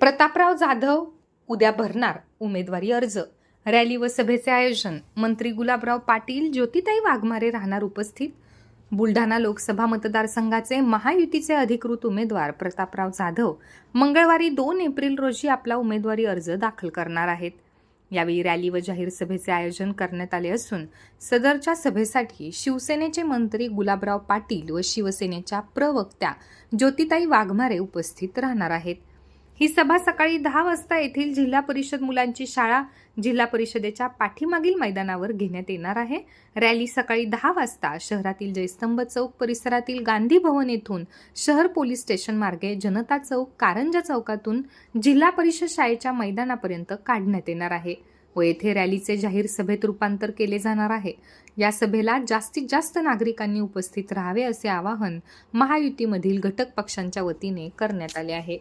प्रतापराव जाधव उद्या भरणार उमेदवारी अर्ज. रॅली व सभेचे आयोजन मंत्री गुलाबराव पाटील ज्योतिताई वाघमारे राहणार उपस्थित. बुलढाणा लोकसभा मतदारसंघाचे महायुतीचे अधिकृत उमेदवार प्रतापराव जाधव मंगळवारी दोन एप्रिल रोजी आपला उमेदवारी अर्ज दाखल करणार आहेत. यावेळी रॅली व जाहीर सभेचे आयोजन करण्यात आले असून सदरच्या सभेसाठी शिवसेनेचे मंत्री गुलाबराव पाटील व शिवसेनेच्या प्रवक्त्या ज्योतिताई वाघमारे उपस्थित राहणार आहेत. ही सभा सकाळी दहा वाजता येथील जिल्हा परिषद मुलांची शाळा जिल्हा परिषदेच्या पाठीमागील मैदानावर घेण्यात येणार आहे. रॅली सकाळी दहा वाजता शहरातील जयस्तंभ चौक परिसरातील गांधी भवन येथून शहर पोलीस स्टेशन मार्गे जनता चौक कारंजा चौकातून जिल्हा परिषद शाळेच्या मैदानापर्यंत काढण्यात येणार आहे व येथे रॅलीचे जाहीर सभेत रूपांतर केले जाणार आहे. या सभेला जास्तीत जास्त नागरिकांनी उपस्थित राहावे असे आवाहन महायुतीमधील घटक पक्षांच्या वतीने करण्यात आले आहे.